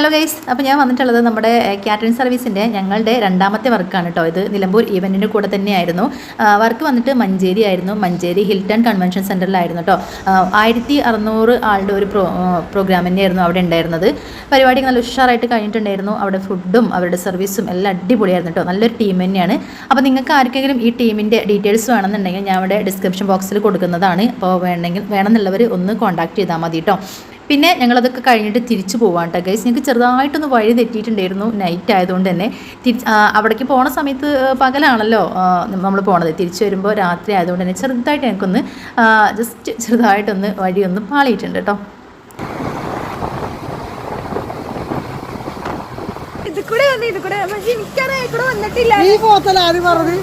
Hello guys അപ്പോൾ ഞാൻ വന്നിട്ടുള്ളത് നമ്മുടെ കാറ്ററിംഗ് സർവീസിന്റെ ഞങ്ങളുടെ രണ്ടാമത്തെ വർക്കാണ് കേട്ടോ ഇത് നിലമ്പൂർ ഈവന്റിന്റെ കൂടെ തന്നെയായിരുന്നു. വർക്ക് വന്നിട്ട് മഞ്ചേരി ആയിരുന്നു. മഞ്ചേരി ഹിൽട്ടൺ കൺവെൻഷൻ സെന്ററിലായിരുന്നു കേട്ടോ ആയിരത്തി അറുന്നൂറ് ആളുടെ ഒരു പ്രോ പ്രോഗ്രാം തന്നെയായിരുന്നു അവിടെ ഉണ്ടായിരുന്നത്. പരിപാടി നല്ല ഉഷാറായിട്ട് കഴിഞ്ഞിട്ടുണ്ടായിരുന്നു. അവിടെ ഫുഡും അവരുടെ സർവീസും എല്ലാം അടിപൊളിയായിരുന്നു കേട്ടോ നല്ലൊരു ടീം തന്നെയാണ്. അപ്പോൾ നിങ്ങൾക്ക് ആർക്കെങ്കിലും ഈ ടീമിന്റെ ഡീറ്റെയിൽസ് വേണമെന്നുണ്ടെങ്കിൽ ഞാൻ അവിടെ ഡിസ്ക്രിപ്ഷൻ ബോക്സിൽ കൊടുക്കുന്നതാണ്. അപ്പോൾ വേണമെങ്കിൽ വേണമെന്നുള്ളവർ ഒന്ന് കോൺടാക്ട് ചെയ്താൽ മതി കേട്ടോ പിന്നെ ഞങ്ങളതൊക്കെ കഴിഞ്ഞിട്ട് തിരിച്ചു പോവാം കേട്ടോ ഗൈസ് ഞങ്ങൾക്ക് ചെറുതായിട്ടൊന്ന് വഴി തെറ്റിയിട്ടുണ്ടായിരുന്നു നൈറ്റ് ആയതുകൊണ്ട് തന്നെ. തിരിച്ച് അവിടേക്ക് പോണ സമയത്ത് പകലാണല്ലോ നമ്മൾ പോണത്. തിരിച്ചു വരുമ്പോൾ രാത്രി ആയതുകൊണ്ട് തന്നെ ചെറുതായിട്ട് ഞങ്ങൾക്കൊന്ന് ജസ്റ്റ് ചെറുതായിട്ടൊന്ന് വഴിയൊന്ന് പാളിയിട്ടുണ്ട് കേട്ടോ ഇത് കൂടെ വന്ന് ഇത് കൂടെ പക്ഷെ എനിക്കറിയാം ഇവിടെ വന്നിട്ടില്ല. ഈ പോത്തൽ ആര് പറഞ്ഞത്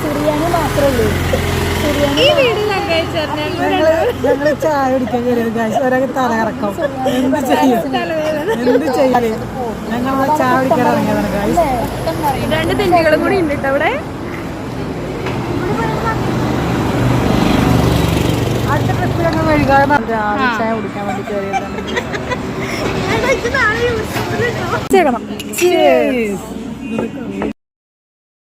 സുറിയാനി മാത്രമേ ഞങ്ങൾ ചായ കുടിക്കാൻ കയറിയത് ഒരൊക്കെ തല കറക്കം എന്ത് ചെയ്യും എന്ത് ചെയ്യാൽ ഞങ്ങൾ ചായ കുടിക്കാൻ ഇറങ്ങിയതാണ് രണ്ട് തെറ്റുകളും കൂടി ഉണ്ട് കേട്ടോ അവിടെ അടുത്ത ട്രിപ്പ് ഞങ്ങൾ വൈകാതെ ചായ കുടിക്കാൻ വേണ്ടി കയറിയതാണ് ചെയ്യണം.